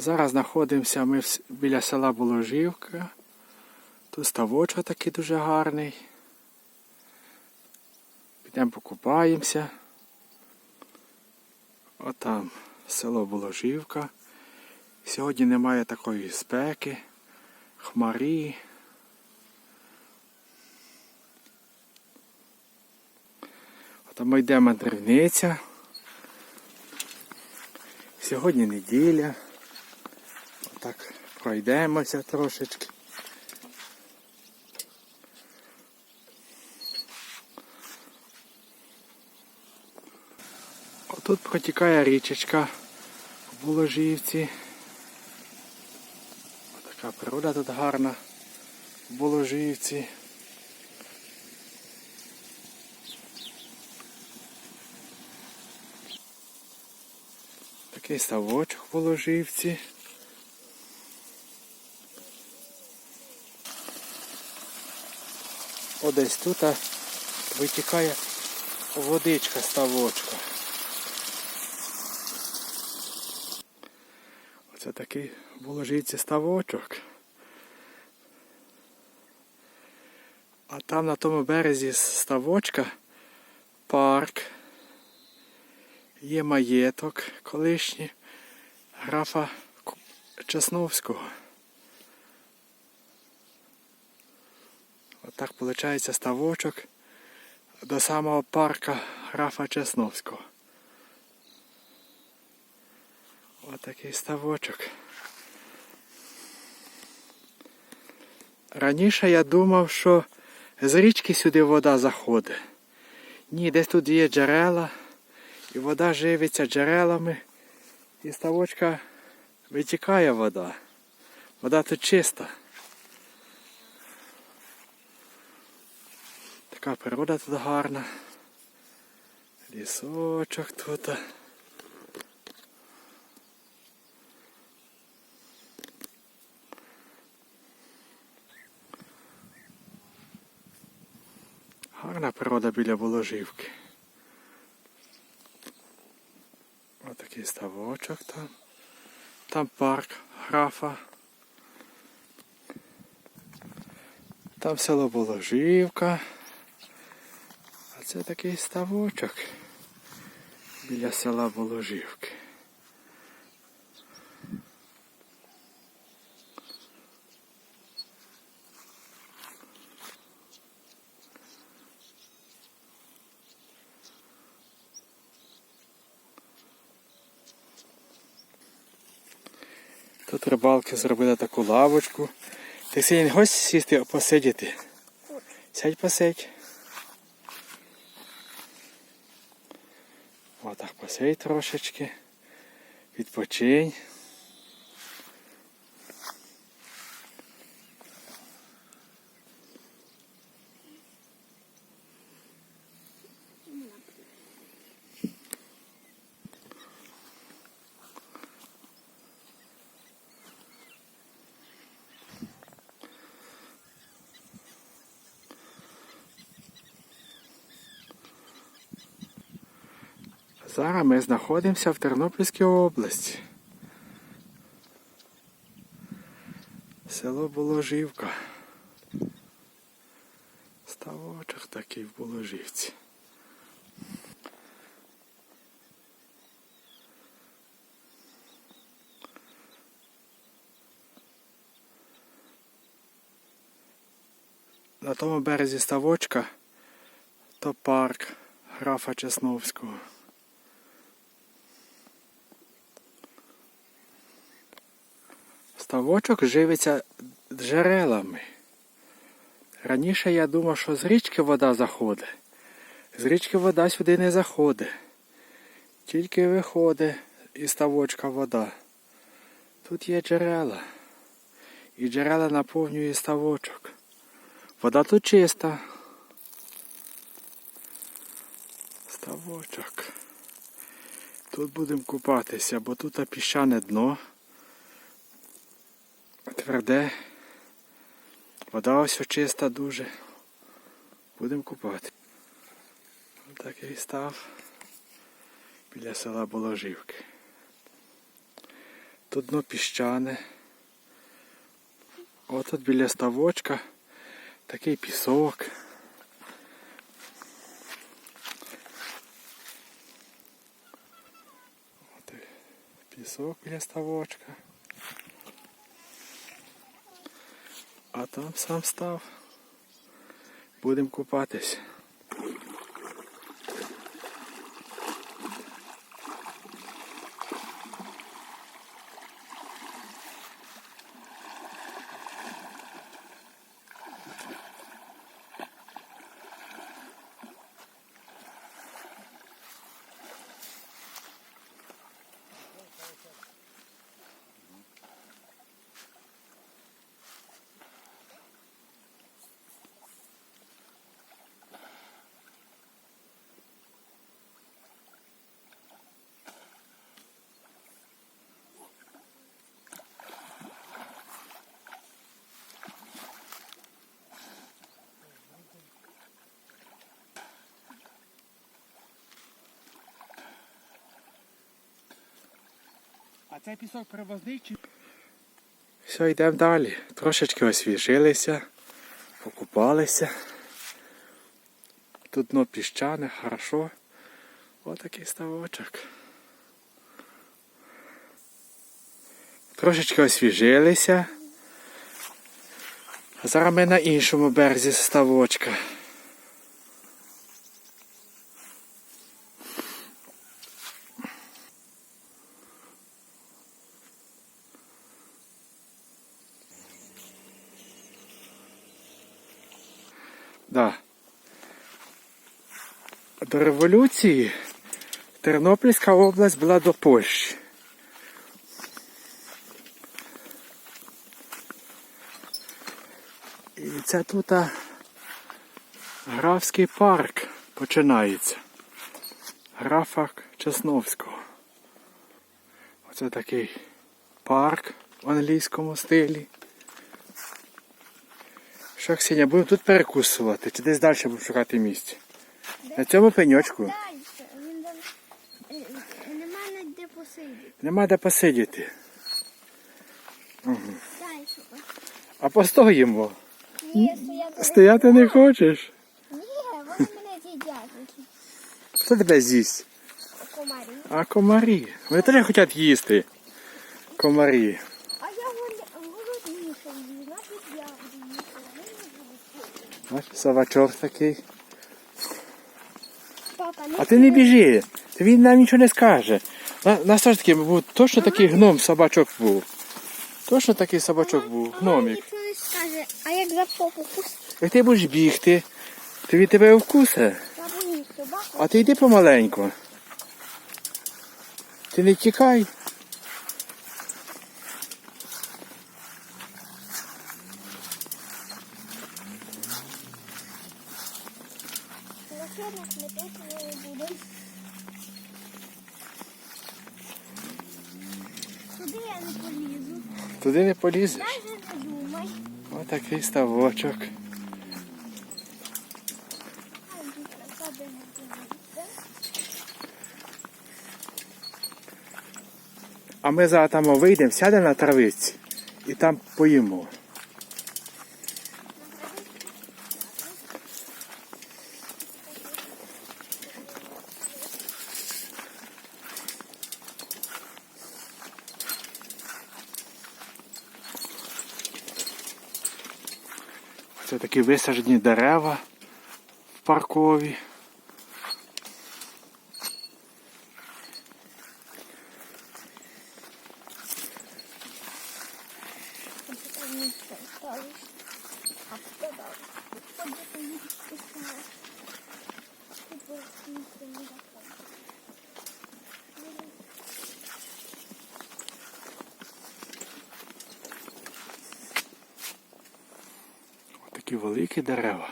Зараз знаходимося ми біля села Боложівка. Тут ставочок такий дуже гарний. Підемо покупаємося. Отам село Боложівка. Сьогодні немає такої спеки, хмарі. Там йде мандрівниця. Сьогодні неділя. Отак пройдемося трошечки. Отут протікає річечка в Боложівці. Така природа тут гарна в Боложівці. Такий ставочок в Боложівці. Десь тут витікає водичка ставочка. Оце такий в Боложівці ставочок. А там на тому березі ставочка парк. Є маєток колишній графа Чесновського. Отак виходить ставочок до самого парка графа Чесновського. Отакий ставочок. Раніше я думав, що з річки сюди вода заходить. Ні, десь тут є джерела. І вода живиться джерелами. І ставочка витікає вода. Вода тут чиста. Така природа тут гарна. Лісочок тут. Гарна природа біля Боложівки. Отакий ставочок там. Там парк графа. Там село Боложівка. Це такий ставочок біля села Боложівки. Тут рибалки зробили таку лавочку. Ти не хочеш сісти посидіти? Сядь посидь. Посидь трошечки. Відпочинь. Зараз ми знаходимося в Тернопільській області. Село Боложівка. Ставочок такий в Боложівці. На тому березі ставочка то парк графа Чесновського. Ставочок живиться джерелами. Раніше я думав, що з річки вода заходить. З річки вода сюди не заходить. Тільки виходить із ставочка вода. Тут є джерела. І джерела наповнює ставочок. Вода тут чиста. Ставочок. Тут будемо купатися, бо тут піщане дно. Тверде. Вода ось чиста дуже. Будемо купати. Такий став біля села Боложівки. Тут дно піщане. Отут біля ставочка такий пісок. От пісок біля ставочка. А там сам став. Будемо купатись. А цей пісок привозний чи Все, йдемо далі. Трошечки освіжилися, покупалися. Тут дно піщане, хорошо. Отакий ставочок. Трошечки освіжилися. А зараз ми на іншому березі ставочка. Да. До революції Тернопільська область була до Польщі. І це тут графський парк починається. Графа Чесновського. Оце такий парк в англійському стилі. Що, Ксеня, будемо тут перекусувати, чи десь далі будемо шукати місце? На цьому пеньочку е, е, нема де посидіти. нема де посидіти. А постоїмо. Ні. Стояти не хочеш? Ні, вони мене з'їдять. Хто тебе з'їсть? Комарі. А комарі. Вони теж хочуть їсти. Комарі. А я голодніша її, значить я буду їсти. Вони не будуть. Бачиш, собачок такий. Папа, не А ти не біжи. Він нам нічого не скаже. На, нас теж такий був, точно такий гном собачок був. Точно такий собачок був, гномік. Не скаже, а як за попу Як ти будеш бігти, то він тебе вкусе. А ти йди помаленьку. Ти не тікай. Машинок не точно не буде. Туди я не полізу. Туди не полізеш. Ось такий. Ставочок. А ми зараз там вийдемо, сядемо на травиці і там поїмо. Це такі висаджені дерева в паркові. Там ніхто ставиш. А хто дав? Ходи поїсти саме. Ти просто ніхто не заходить. Такі великі дерева.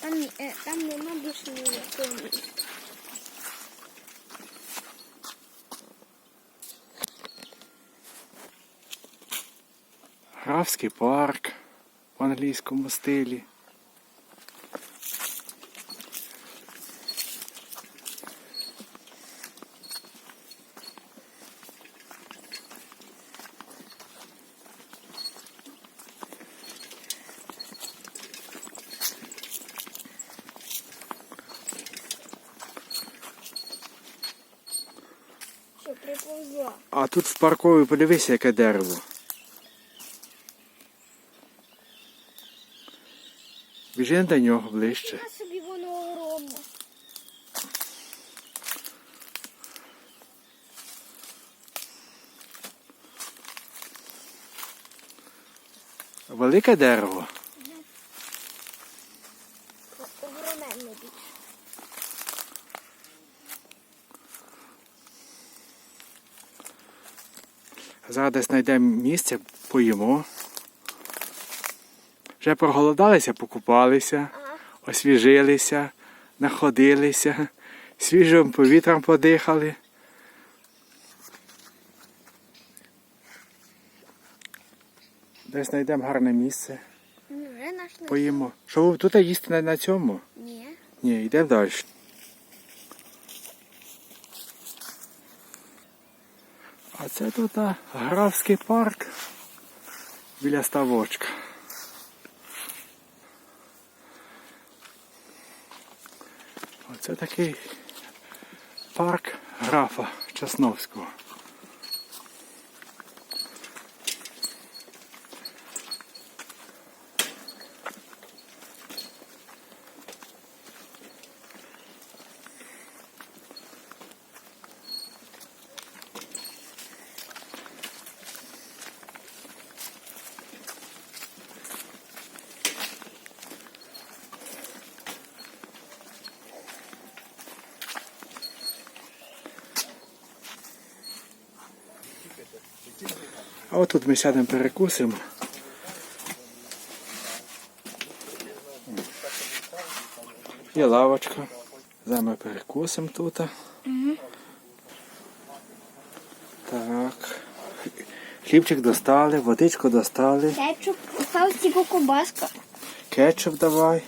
Там, е, там нема більше ніякого. Графський парк. в англійському стилі. Що приповзла. А тут в паркові подивися, яке дерево. Біжи до нього ближче. Я собі воно огромне. Велике дерево. Огроменне більше. Зараз десь знайдемо місце, поїмо. Вже проголодалися, покупалися, освіжилися, находилися, свіжим повітрям подихали. Десь знайдемо гарне місце, поїмо. Що ви тут їсти на цьому? Ні. Ні, йдемо далі. А це тут графський парк біля ставочка. Оце такий парк графа Часновського. А отут ми сядемо перекусимо. Є лавочка. Зараз ми перекусимо тут. Так. Хлібчик достали, водичку достали, Кетчуп, осталась тільки кубаска. кетчуп давай.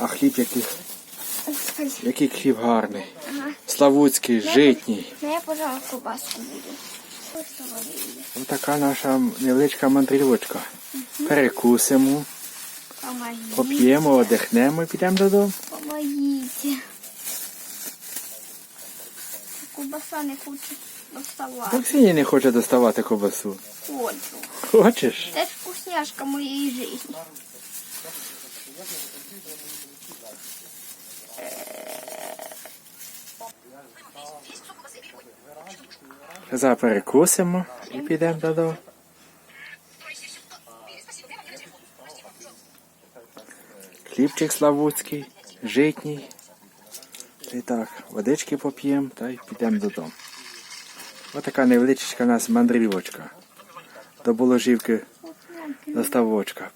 А хліб який, який хліб гарний. Ага. Славутський, житній. Ну я, пожалуй, кубаску буду. Ось така наша невеличка мандрівочка. Перекусимо, Помогіть. поп'ємо, одихнемо і підемо додому. Помогите. Кубаса не хоче доставати. Максині не хоче доставати ковбасу. Хочу. Хочеш? Це ж вкусняшка моєї житті. Зараз перекусимо і підемо додому. Хлібчик славутський, житній. Та так, водички поп'ємо та й підемо додому. Ось така невеличка у нас мандрівочка. До Боложівки доставочка.